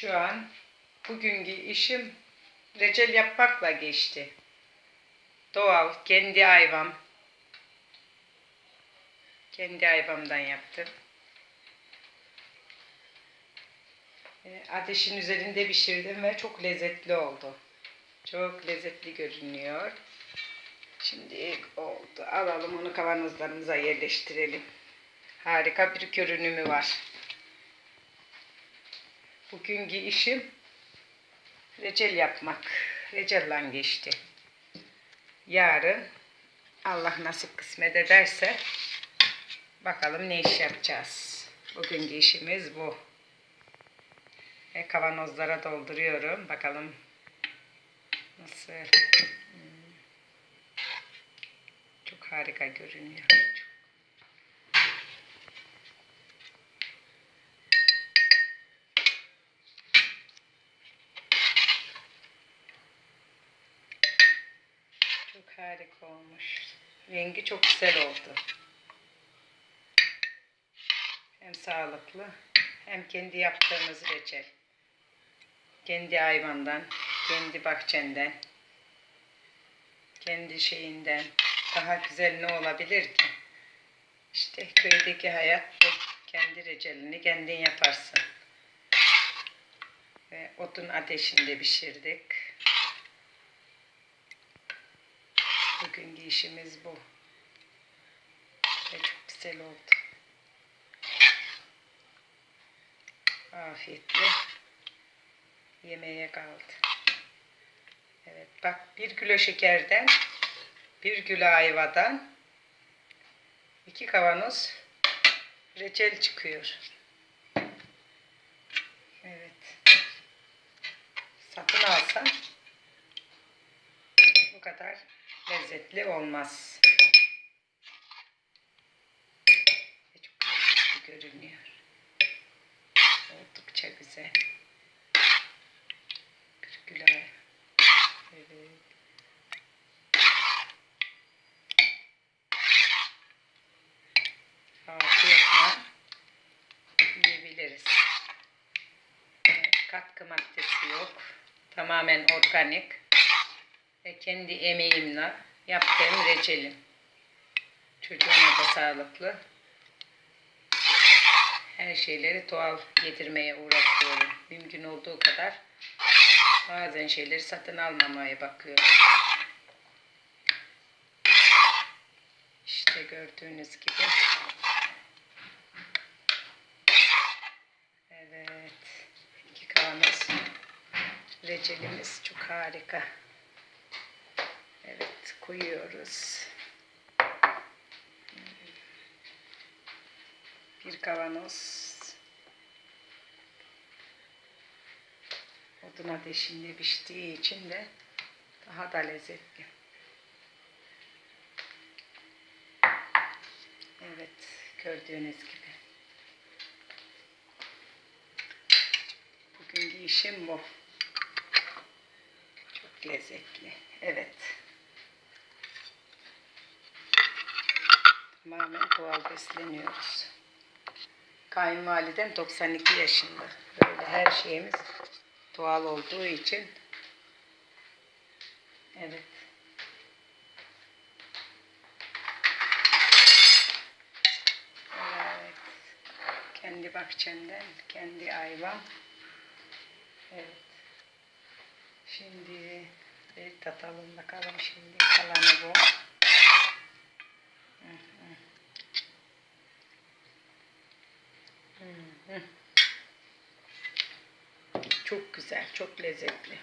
Şu an bugünkü işim recel yapmakla geçti. Doğal, kendi ayvam. Kendi ayvamdan yaptım. E, Ateşin üzerinde pişirdim ve çok lezzetli oldu. Çok lezzetli görünüyor. Şimdi oldu. Alalım onu kavanozlarımıza yerleştirelim. Harika bir görünümü var. Bugünkü işim recel yapmak. Recelle geçti. Yarın Allah nasip kısmet ederse bakalım ne iş yapacağız. Bugünkü işimiz bu. E, kavanozlara dolduruyorum. Bakalım nasıl. Hmm. Çok harika görünüyor. Çok harika olmuş. Rengi çok güzel oldu. Hem sağlıklı hem kendi yaptığımız reçel. Kendi hayvandan, kendi bahçenden, kendi şeyinden daha güzel ne olabilir ki? İşte köydeki hayat bu. Kendi reçelini kendin yaparsın. Ve odun ateşinde pişirdik. Bugünkü işimiz bu. Ve çok güzel oldu. Afiyetle yemeğe kaldı. Evet bak bir kilo şekerden bir kilo ayvadan iki kavanoz reçel çıkıyor. Evet. Satın alsan bu kadar lezzetli olmaz. Çok lezzetli görünüyor. Oldukça güzel. Kilo. Evet. Afiyetle yiyebiliriz. Katkı maddesi yok. Tamamen organik ve kendi emeğimle yaptığım reçelim. Çocuğuma da sağlıklı. Her şeyleri doğal yedirmeye uğraşıyorum. Mümkün olduğu kadar bazen şeyleri satın almamaya bakıyorum. İşte gördüğünüz gibi. Evet. iki kavanoz reçelimiz çok harika. Koyuyoruz. Bir kavanoz odun ateşinde piştiği için de daha da lezzetli. Evet gördüğünüz gibi. Bugünkü işim bu. Çok lezzetli. Evet. Tamamen doğal besleniyoruz. Kayınvalidem 92 yaşında. Böyle her şeyimiz doğal olduğu için. Evet. Kendi bahçemden, kendi ayvam. Evet. Şimdi bir tatalım bakalım şimdi kalanı bu. Çok güzel, çok lezzetli.